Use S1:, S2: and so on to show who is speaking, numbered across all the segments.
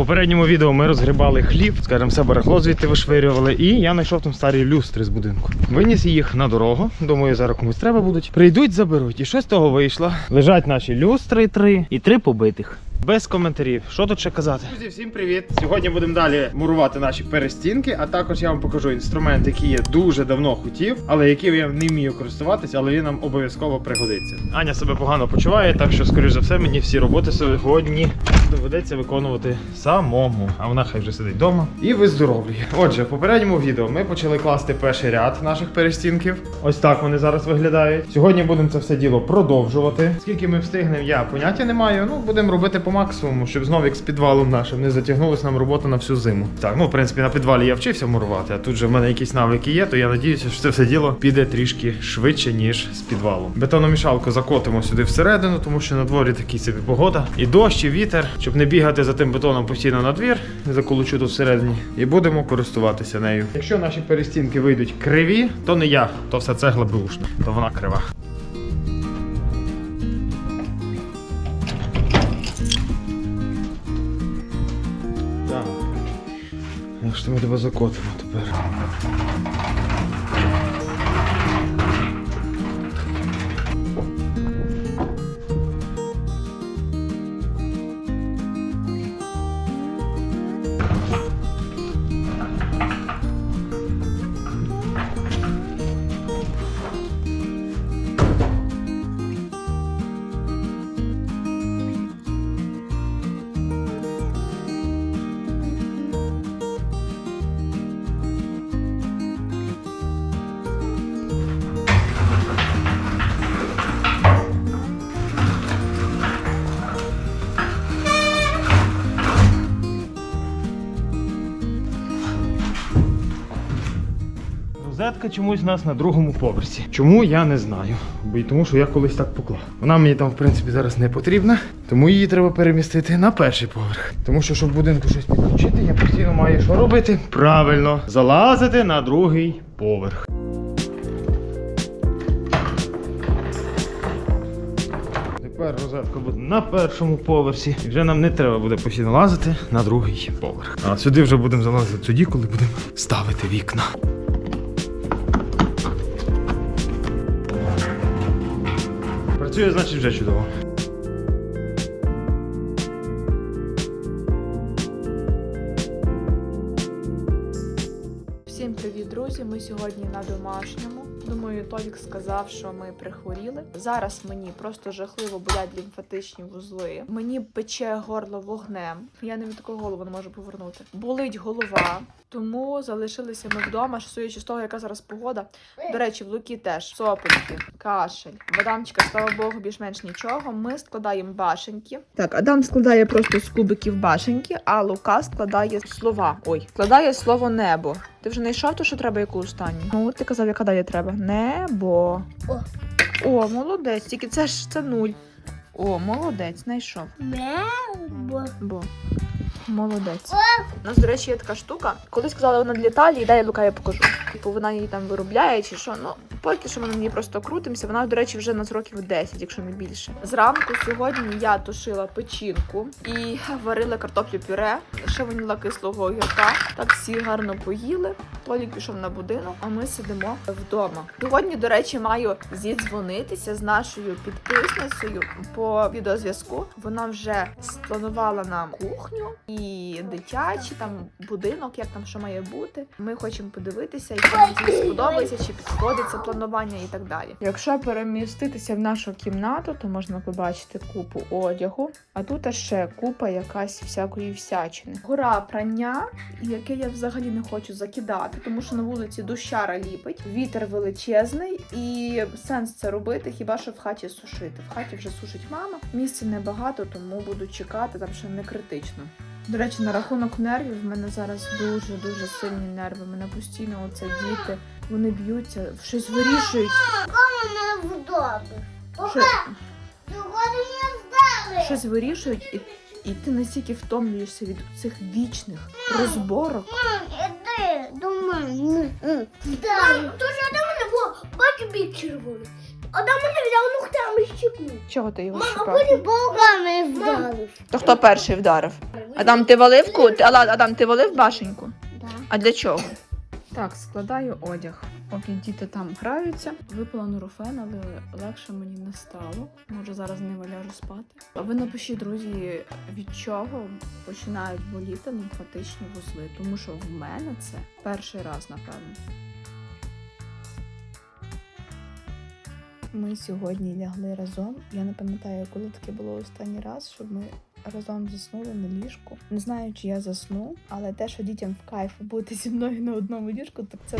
S1: попередньому відео ми розгрібали хліб, скажімо, все барахло звідти вишвирювали, і я знайшов там старі люстри з будинку. Виніс їх на дорогу. Думаю, зараз комусь треба будуть. Прийдуть, заберуть. І що з того вийшло? Лежать наші люстри три і три побитих. Без коментарів. Що тут ще казати? Друзі, всім привіт! Сьогодні будемо далі мурувати наші перестінки, а також я вам покажу інструмент, який я дуже давно хотів, але який я не вмію користуватися, але він нам обов'язково пригодиться. Аня себе погано почуває, так що, скоріш за все, мені всі роботи сьогодні доведеться виконувати самому. А вона хай вже сидить вдома і виздоровлює. Отже, в попередньому відео ми почали класти перший ряд наших перестінків. Ось так вони зараз виглядають. Сьогодні будемо це все діло продовжувати. Скільки ми встигнемо, я поняття не маю. Ну, будемо робити по максимуму, щоб знову як з підвалом нашим не затягнулась нам робота на всю зиму. Так, ну в принципі, на підвалі я вчився мурувати, а тут же в мене якісь навики є, то я надіюся, що це все діло піде трішки швидше, ніж з підвалом. Бетономішалку закотимо сюди всередину, тому що на дворі такий собі погода. І дощ, і вітер, щоб не бігати за тим бетоном постійно на двір, заколочу тут всередині, і будемо користуватися нею. Якщо наші перестінки вийдуть криві, то не я, то все цегла бушна, то вона крива. Як що ми тебе закотимо тепер? Розетка чомусь у нас на другому поверсі. Чому я не знаю. Бо й тому, що я колись так поклав. Вона мені там, в принципі, зараз не потрібна, тому її треба перемістити на перший поверх. Тому що, щоб будинку щось підключити, я постійно маю що робити? Правильно, залазити на другий поверх. Тепер розетка буде на першому поверсі. І вже нам не треба буде постійно лазити на другий поверх. А сюди вже будемо залазити тоді, коли будемо ставити вікна. Працює, значить, вже чудово.
S2: Всім привіт, друзі! Ми сьогодні на домашньому. Думаю, Толік сказав, що ми прихворіли. Зараз мені просто жахливо болять лімфатичні вузли. Мені пече горло вогнем. Я навіть таку голову не можу повернути. Болить голова. Тому залишилися ми вдома, що судячи з того, яка зараз погода. До речі, в Луки теж сопельки, кашель. Бадамчика, слава Богу, більш-менш нічого. Ми складаємо башеньки. Так, Адам складає просто з кубиків башеньки, а Лука складає слова. Ой, складає слово небо. Ти вже знайшов то, що треба яку останню? Ну, ти казав, яка далі треба. Небо.
S3: О.
S2: О, молодець, тільки це ж це нуль. О, молодець, знайшов.
S3: Небо.
S2: Бо. Молодець. У нас, до речі, є така штука. Колись казали, вона для Італії, дай я Лука я покажу. Типу вона її там виробляє чи що. Ну, поки що ми на ній просто крутимося. Вона, до речі, вже у нас років 10, якщо не більше. Зранку сьогодні я тушила печінку і варила картоплю пюре, ще ваніла кислого огірка. Так всі гарно поїли. Толік пішов на будинок, а ми сидимо вдома. Сьогодні, до речі, маю зідзвонитися з нашою підписницею по відеозв'язку. Вона вже спланувала нам кухню і дитячий там будинок, як там що має бути. Ми хочемо подивитися, якщо нам сподобається, чи підходить це планування і так далі. Якщо переміститися в нашу кімнату, то можна побачити купу одягу, а тут ще купа якась всякої всячини. Гора прання, яке я взагалі не хочу закидати, тому що на вулиці дощара ліпить, вітер величезний, і сенс це робити, хіба що в хаті сушити. В хаті вже сушить мама. Місця небагато, тому буду чекати, там ще не критично. До речі, на рахунок нервів в мене зараз дуже дуже сильні нерви. Мене постійно оце діти. Вони б'ються, щось вирішують.
S3: Кому не вдома?
S2: Що,
S3: Сьогодні не здали.
S2: щось вирішують, і, і ти настільки втомлюєшся від цих вічних розборок.
S3: Іди до мене. Мам, то що до мене, бо бачу бік червоний. Адам мене взяв ногтями щипнув.
S2: Чого ти його
S3: Мама,
S2: шукав?
S3: потім болгами вдарив.
S2: То хто перший вдарив? Адам, ти валив ку? Ти- Алла, Адам, ти валив башеньку?
S3: Да.
S2: А для чого?
S4: Так, складаю одяг. Поки діти там граються. Випила нурофен, але легше мені не стало. Може зараз не ляжу спати. А ви напишіть, друзі, від чого починають боліти лімфатичні вузли, тому що в мене це перший раз, напевно. Ми сьогодні лягли разом. Я не пам'ятаю, коли таке було останній раз, щоб ми разом заснули на ліжку. Не знаю, чи я засну, але те, що дітям в кайф бути зі мною на одному ліжку, так це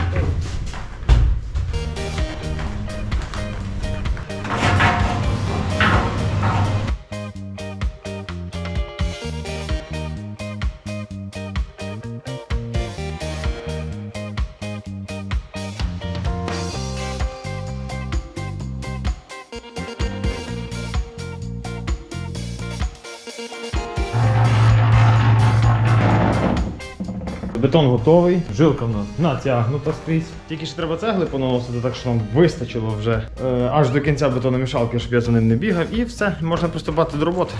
S1: Бетон готовий, жилка в нас натягнута скрізь. Тільки ще треба цегли поносити, так що нам вистачило вже е, аж до кінця бетономішалки, щоб я за ним не бігав, і все, можна приступати до роботи.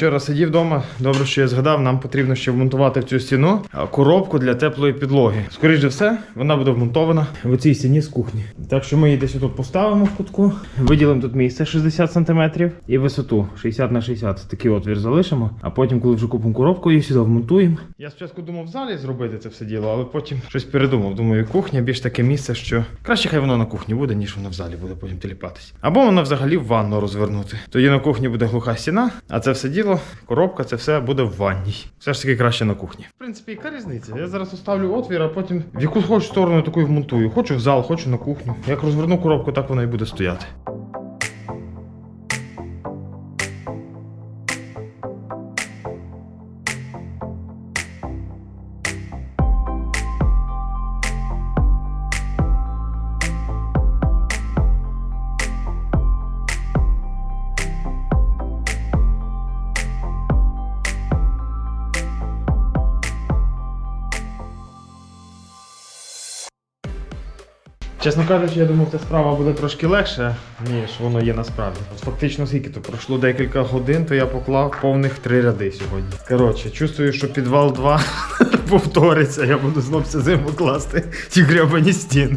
S1: Вчора сидів вдома, добре, що я згадав, нам потрібно ще вмонтувати в цю стіну коробку для теплої підлоги. Скоріше за все, вона буде вмонтована в цій стіні з кухні. Так що ми її десь тут поставимо в кутку, виділимо тут місце 60 см і висоту 60 на 60. Такий отвір залишимо, а потім, коли вже купимо коробку, її сюди вмонтуємо. Я спочатку думав в залі зробити це все діло, але потім щось передумав. Думаю, кухня більш таке місце, що краще хай воно на кухні буде, ніж воно в залі буде потім теліпатись. Або воно взагалі в ванну розвернути. Тоді на кухні буде глуха стіна, а це все діло, коробка, це все буде в ванній. Все ж таки краще на кухні. В принципі, яка різниця? Я зараз оставлю отвір, а потім в яку хочу сторону таку вмонтую. Хочу в зал, хочу на кухню. Як розверну коробку, так вона і буде стояти. Чесно кажучи, я думав, ця справа буде трошки легше, ніж воно є насправді. Фактично, скільки то пройшло декілька годин, то я поклав повних три ряди сьогодні. Коротше, чувствую, що підвал 2 повториться, я буду знов цю зиму класти ті гребані стіни.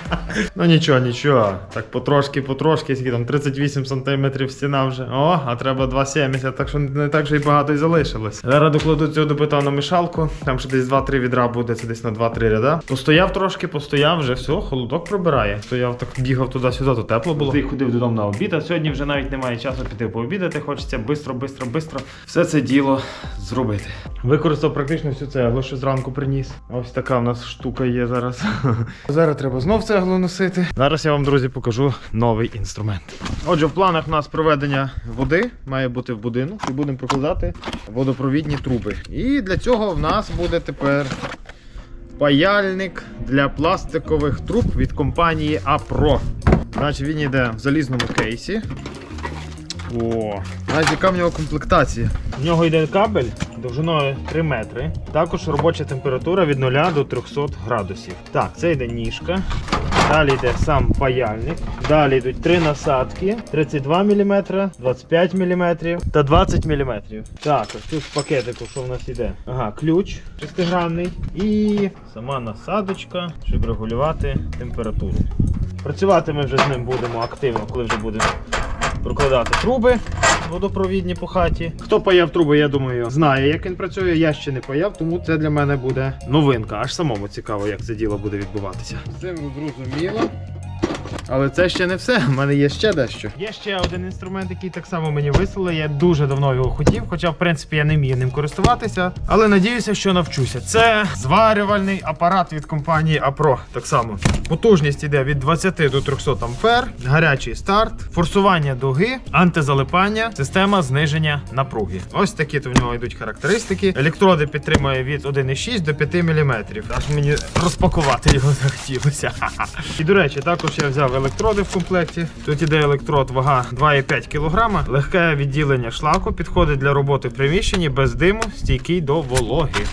S1: ну нічого, нічого. Так потрошки, потрошки, скільки там 38 сантиметрів стіна вже. О, а треба 2,70, так що не так же й багато й залишилось. Зараз докладу цього до бетономішалку, там ще десь 2-3 відра буде, це десь на 2-3 ряда. Постояв трошки, постояв, вже все, холодок пробирає. Стояв так, бігав туди-сюди, то тепло було. Ти ходив додому на обід, а сьогодні вже навіть немає часу піти пообідати. Хочеться бистро, бистро, бистро все це діло зробити. Використав практично всю цеглу, що зранку приніс. Ось така в нас штука є зараз. зараз треба знов цеглу носити. Зараз я вам, друзі, покажу новий інструмент. Отже, в планах у нас проведення води має бути в будинок і будемо прокладати водопровідні труби. І для цього в нас буде тепер паяльник для пластикових труб від компанії APRO. Значить, він йде в залізному кейсі. О, навіть яка в нього комплектація. В нього йде кабель довжиною 3 метри. Також робоча температура від 0 до 300 градусів. Так, це йде ніжка. Далі йде сам паяльник. Далі йдуть три насадки: 32 мм, 25 мм та 20 мм. Так, ось тут в пакетику, що в нас йде? Ага, ключ шестигранний і сама насадочка, щоб регулювати температуру. Працювати ми вже з ним будемо активно, коли вже будемо прокладати труби водопровідні по хаті. Хто паяв труби, я думаю, знає, як він працює. Я ще не паяв, тому це для мене буде новинка. Аж самому цікаво, як це діло буде відбуватися. З зрозуміло. Але це ще не все. У мене є ще дещо. Є ще один інструмент, який так само мені вислали. Я дуже давно його хотів, хоча, в принципі, я не вмію ним користуватися. Але надіюся, що навчуся. Це зварювальний апарат від компанії Апро. Так само. Потужність йде від 20 до 300 ампер, гарячий старт, форсування дуги, антизалипання, система зниження напруги. Ось такі то в нього йдуть характеристики. Електроди підтримує від 1,6 до 5 мм. Аж мені розпакувати його захотілося. І до речі, також я взяв електроди в комплекті. Тут іде електрод, вага 2,5 кг, легке відділення шлаку, підходить для роботи в приміщенні без диму, стійкий до вологи.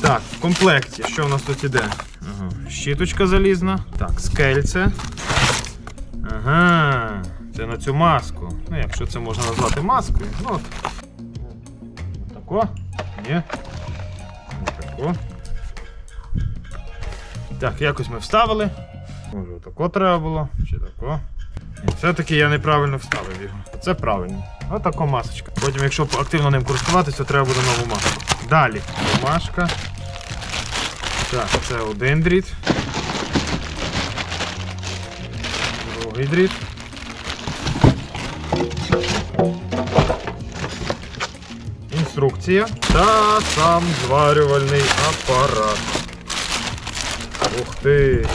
S1: Так, в комплекті, що в нас тут іде? Ага. Щіточка залізна. Так, скельце. Ага. Це на цю маску. Ну, якщо це можна назвати маскою. Ну от. Тако? Ні. Тако. Так, якось ми вставили. Може, тако треба було, чи тако. Все-таки я неправильно вставив його. Це правильно. Отако масочка. Потім, якщо активно ним користуватися, треба буде нову маску. Далі. Бумажка. Так, це один дріт. Другий дріт. Інструкція та сам зварювальний апарат. Ух ти!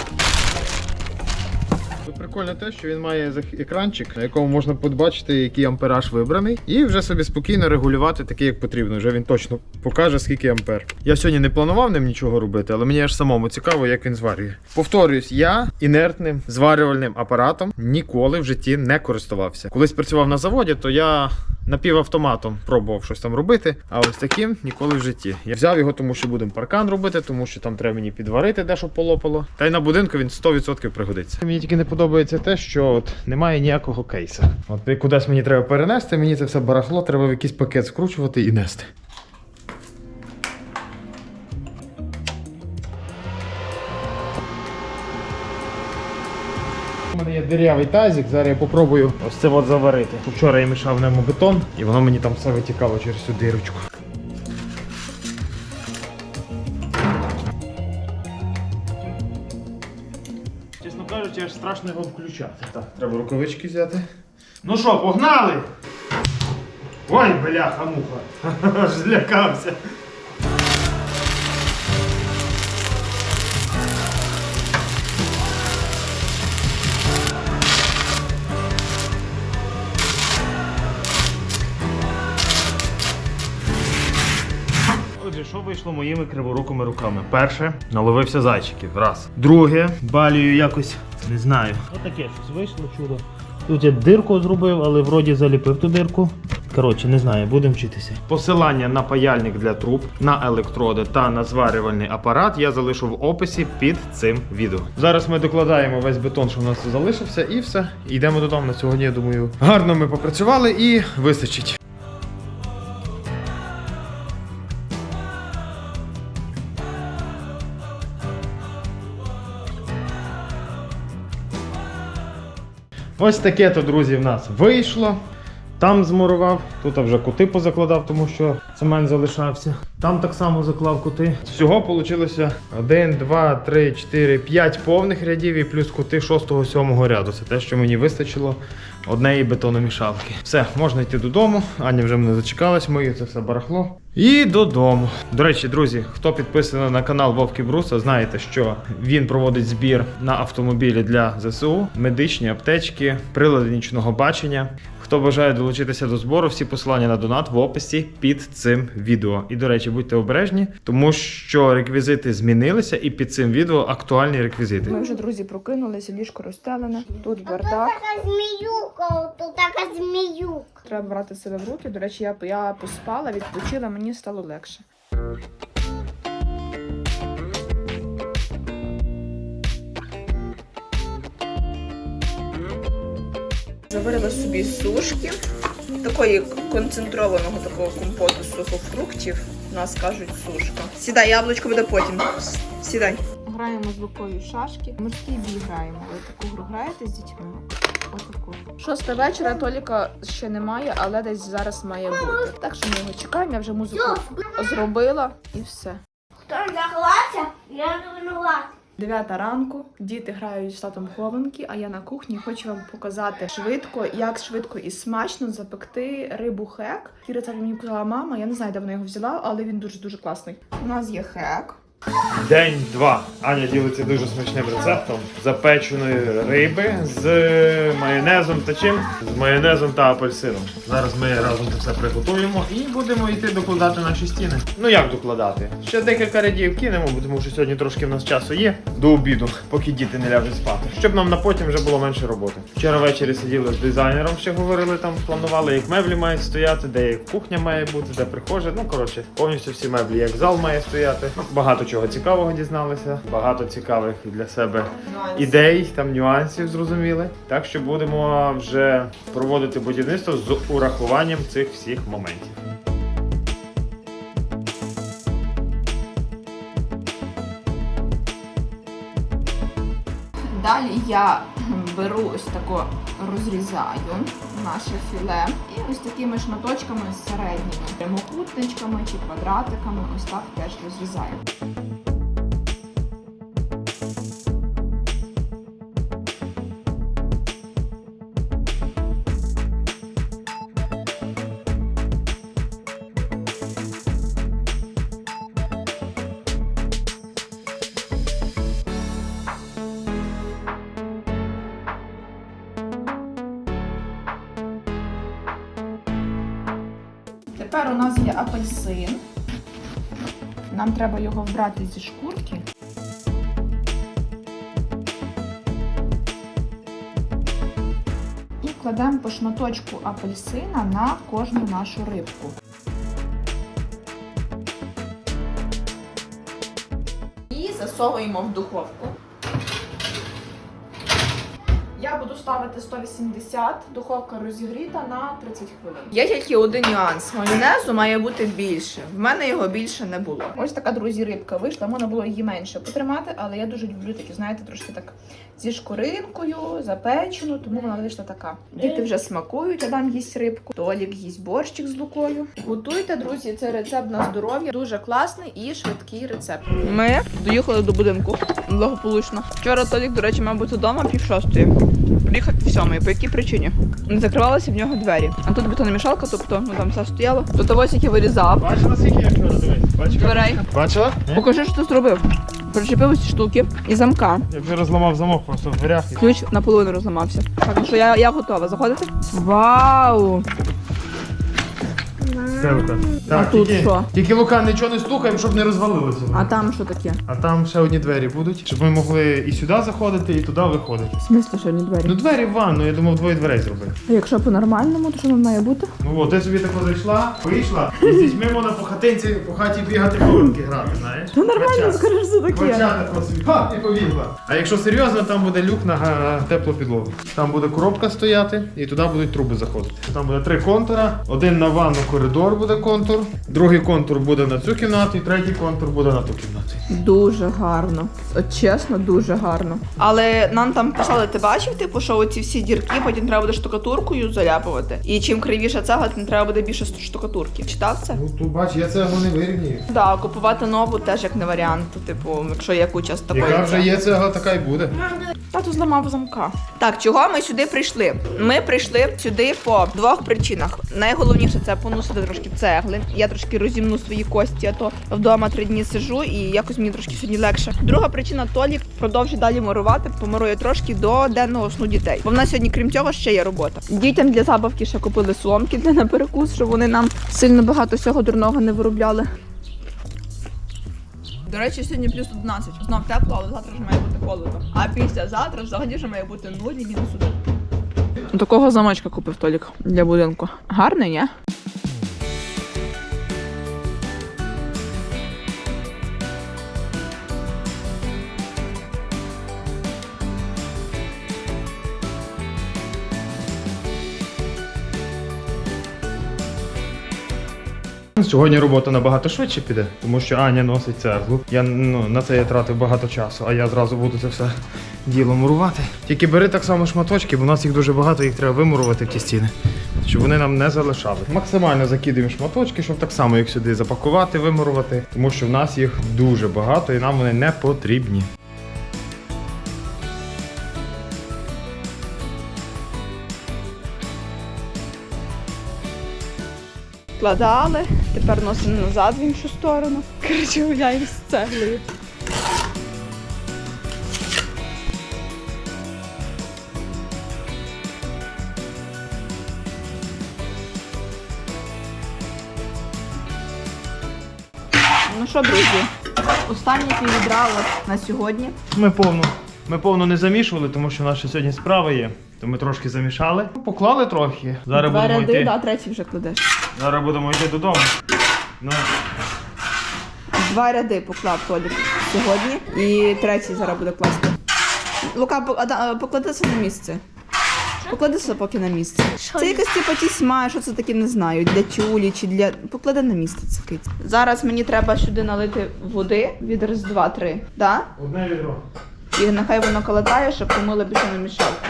S1: Прикольно те, що він має екранчик, на якому можна побачити, який ампераж вибраний, і вже собі спокійно регулювати такий, як потрібно. Вже він точно покаже, скільки ампер. Я сьогодні не планував ним нічого робити, але мені аж самому цікаво, як він зварює. Повторюсь, я інертним зварювальним апаратом ніколи в житті не користувався. Колись працював на заводі, то я напівавтоматом пробував щось там робити, а ось таким ніколи в житті. Я взяв його, тому що будемо паркан робити, тому що там треба мені підварити, де щоб полопало. Та й на будинку він 100% пригодиться. Мені тільки не подобається те, що от немає ніякого кейса. От кудись мені треба перенести, мені це все барахло, треба в якийсь пакет скручувати і нести. У мене є дирявий тазик, зараз я попробую ось це от заварити. Вчора я мішав ньому бетон, і воно мені там все витікало через цю дирочку. Страшно його включати. Так, треба рукавички взяти. Ну що, погнали? Ой, бляха муха. Аж злякався. Отже, що вийшло моїми криворукими руками? Перше, наловився зайчиків. Раз. Друге, балію якось не знаю. Отаке щось вийшло чудо. Тут я дирку зробив, але вроді заліпив ту дирку. Коротше, не знаю, будемо вчитися. Посилання на паяльник для труб, на електроди та на зварювальний апарат я залишу в описі під цим відео. Зараз ми докладаємо весь бетон, що в нас залишився, і все. Йдемо додому. На сьогодні, я думаю, гарно ми попрацювали і вистачить. Ось таке то, друзі, в нас вийшло. Там змурував, тут вже кути позакладав, тому що цемент залишався. Там так само заклав кути. Всього вийшло 1, 2, 3, 4, 5 повних рядів і плюс кути 6-7 ряду. Це те, що мені вистачило однієї бетономішалки. Все, можна йти додому. Аня вже мене зачекалась, мою це все барахло. І додому. До речі, друзі, хто підписаний на канал Вовки Бруса, знаєте, що він проводить збір на автомобілі для ЗСУ, медичні аптечки, прилади нічного бачення. Хто бажає долучитися до збору, всі посилання на донат в описі під цим відео. І до речі, будьте обережні, тому що реквізити змінилися, і під цим відео актуальні реквізити.
S2: Ми вже друзі прокинулися, ліжко розстелене, тут бардак.
S3: Така зміюка, то така зміюка.
S2: Треба брати себе в руки. До речі, я, я поспала, відпочила, мені стало легше. Заварила собі сушки, такої концентрованого такого компоту з сухофруктів. У нас кажуть сушка. Сідай, яблучко буде потім. Сідай. Граємо з Лукою в шашки. Морський бій граємо. Ви таку гру граєте з дітьми? Отаку. Шоста вечора Толіка ще немає, але десь зараз має бути. Так що ми його чекаємо, я вже музику зробила і все.
S3: Хто заглася, я не винуват.
S4: Дев'ята ранку, діти грають з татом хованки, а я на кухні хочу вам показати швидко, як швидко і смачно запекти рибу хек. Такий рецепт мені казала мама. Я не знаю, де вона його взяла, але він дуже дуже класний. У нас є хек.
S1: День-два. Аня ділиться дуже смачним рецептом запеченої риби з майонезом та чим? З майонезом та апельсином. Зараз ми разом це все приготуємо і будемо йти докладати наші стіни. Ну як докладати? Ще декілька рядів кинемо, тому що сьогодні трошки в нас часу є до обіду, поки діти не ляжуть спати. Щоб нам на потім вже було менше роботи. Вчора ввечері сиділи з дизайнером, ще говорили там, планували, як меблі мають стояти, де кухня має бути, де прихожа. Ну коротше, повністю всі меблі, як зал має стояти. Ну, багато чого цікавого дізналися, багато цікавих для себе ідей, там нюансів зрозуміли. Так що будемо вже проводити будівництво з урахуванням цих всіх моментів.
S4: Далі я беру ось тако розрізаю наше філе і ось такими шматочками середніми прямокутничками чи квадратиками ось так теж розрізаю. Апельсин. Нам треба його вбрати зі шкурки. І кладемо по шматочку апельсина на кожну нашу рибку. І засовуємо в духовку. Я буду ставити 180, духовка розігріта на 30 хвилин.
S2: Є тільки один нюанс. Майонезу має бути більше. В мене його більше не було.
S4: Ось така, друзі, рибка вийшла. Можна було її менше потримати, але я дуже люблю такі, знаєте, трошки так зі шкуринкою, запечену, тому вона вийшла така. Діти вже смакують, Адам їсть рибку, Толік їсть борщик з лукою. Готуйте, друзі, це рецепт на здоров'я. Дуже класний і швидкий рецепт.
S2: Ми доїхали до будинку благополучно. Вчора Толік, до речі, мав бути вдома пів шостої. Приїхав пів сьомої. По якій причині? Не закривалися в нього двері. А тут бетономішалка, тобто ну там все стояло. Тут ось який вирізав.
S1: Бачила, скільки я вчора дивись? Бачила?
S2: Дверей.
S1: Бачила?
S2: Покажи, що ти зробив. Причепив ці штуки і замка.
S1: Я вже розламав замок просто в дверях.
S2: Ключ наполовину розламався. Так, ну що я, я готова. Заходити? Вау!
S1: Це Лука.
S2: А тут
S1: тільки,
S2: що?
S1: Тільки Лука нічого не стукаємо, щоб не розвалилося.
S2: А там що таке?
S1: А там ще одні двері будуть, щоб ми могли і сюди заходити, і туди виходити.
S2: В смислі, що не двері?
S1: Ну двері в ванну, я думав, двоє дверей зробити.
S2: А якщо по-нормальному, то що воно має бути?
S1: Ну от, ти собі тако зайшла, вийшла, і з дітьми можна по хатинці, по хаті бігати хованки грати, знаєш?
S2: Та нормально, скажеш, що таке.
S1: Квачати по собі. Ха, і побігла. А якщо серйозно, там буде люк на га- теплу підлогу. Там буде коробка стояти, і туди будуть труби заходити. Там буде три контура. Один на ванну коридор буде контур, другий контур буде на цю кімнату, і третій контур буде на ту кімнату.
S2: Дуже гарно. От чесно, дуже гарно. Але нам там писали, ти бачив, типу, що оці всі дірки потім треба буде штукатуркою заляпувати. І чим кривіша цегла, тим треба буде більше штукатурки. Читав це?
S1: Ну тут бач, я цеглу не вирівнюю.
S2: Да, купувати нову теж як не варіант. Типу, якщо є куча з такої.
S1: Яка вже є цегла, така й буде.
S2: Тату зламав замка. Так, чого ми сюди прийшли? Ми прийшли сюди по двох причинах. Найголовніше це поносити трошки цегли. Я трошки розімну свої кості, а то вдома три дні сижу і якось мені трошки сьогодні легше. Друга причина Толік продовжує далі мурувати, помирує трошки до денного сну дітей. Бо в нас сьогодні, крім цього, ще є робота. Дітям для забавки ще купили соломки для наперекус, щоб вони нам сильно багато всього дурного не виробляли. До речі, сьогодні плюс 11. Знов тепло, але завтра вже має бути холодно. А післязавтра взагалі вже має бути 0 і мінус 1. Такого замочка купив Толік для будинку. Гарний, ні?
S1: Сьогодні робота набагато швидше піде, тому що Аня носить цеглу. Я ну, на це я тратив багато часу, а я зразу буду це все діло мурувати. Тільки бери так само шматочки, бо в нас їх дуже багато, їх треба вимурувати в ті стіни, щоб вони нам не залишали. Максимально закидуємо шматочки, щоб так само їх сюди запакувати, вимурувати, тому що в нас їх дуже багато і нам вони не потрібні.
S2: Поскладали. Тепер носимо назад в іншу сторону. Коротше, гуляємо з цеглою. Ну що, друзі, останні піввідра от на сьогодні.
S1: Ми повну, ми повну не замішували, тому що нас ще сьогодні справа є. То ми трошки замішали. Поклали трохи. Зараз
S2: Два
S1: будемо
S2: ряди,
S1: йти.
S2: да, третій вже кладеш.
S1: Зараз будемо йти додому. Ну,
S2: Два ряди поклав Толік сьогодні і третій зараз буде класти. Лука, по- а, да, поклади це на місце. Поклади це поки на місце. Це якась типа тісьма, що це таке не знаю. Для тюлі чи для. Поклади на місце це киць. Зараз мені треба сюди налити води від раз, два, три. Да?
S1: одне відро.
S2: І нехай воно колотає, щоб помило більше не мішав.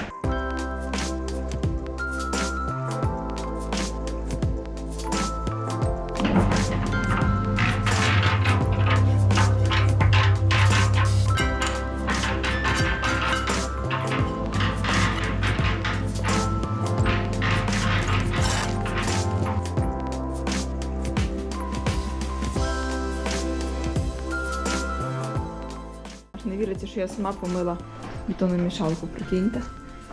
S2: Що я сама помила бетономішалку, прикиньте.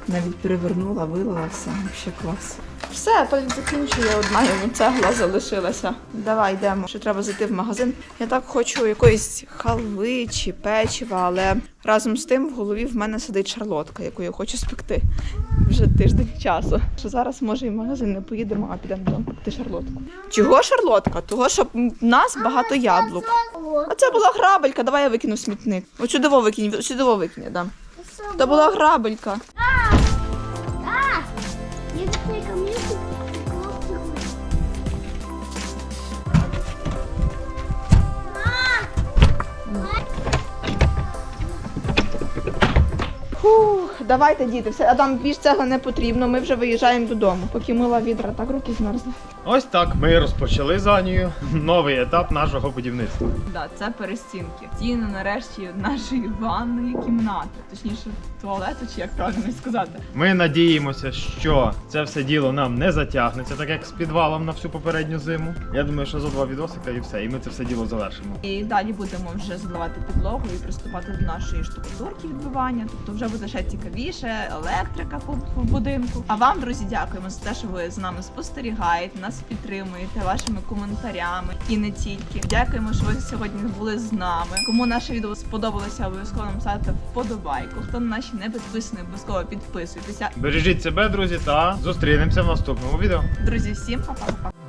S2: Навіть перевернула, вилила все, ще клас. Все, Толік закінчує, одна йому цегла залишилася. Давай йдемо. Ще треба зайти в магазин. Я так хочу якоїсь халви чи печива, але разом з тим в голові в мене сидить шарлотка, яку я хочу спекти вже тиждень часу. Що зараз може і в магазин не поїдемо, а підемо додому шарлотку. Чого шарлотка? Того, що в нас багато яблук. А це була грабелька, давай я викину в смітник. О, чудово во викинь, чудово викинь, да. Це була грабелька. Давайте, діти, все, а там більш цього не потрібно, ми вже виїжджаємо додому. Поки мила відра, так руки змерзли.
S1: Ось так ми розпочали з Анією новий етап нашого будівництва.
S2: Да, це перестінки. Стіни нарешті нашої ванної кімнати, точніше, туалету, чи як правильно сказати.
S1: Ми надіємося, що це все діло нам не затягнеться, так як з підвалом на всю попередню зиму. Я думаю, що за два відосика і все, і ми це все діло завершимо.
S2: І далі будемо вже заливати підлогу і приступати до нашої штукатурки відбивання. Тобто вже буде ще цікавіше, електрика по, по будинку. А вам, друзі, дякуємо за те, що ви з нами спостерігаєте, нас підтримуєте вашими коментарями і не тільки. Дякуємо, що ви сьогодні були з нами. Кому наше відео сподобалося, обов'язково нам ставте вподобайку. Хто на наші не підписаний, обов'язково підписуйтеся.
S1: Бережіть себе, друзі, та зустрінемося в наступному відео.
S2: Друзі, всім па-па-па.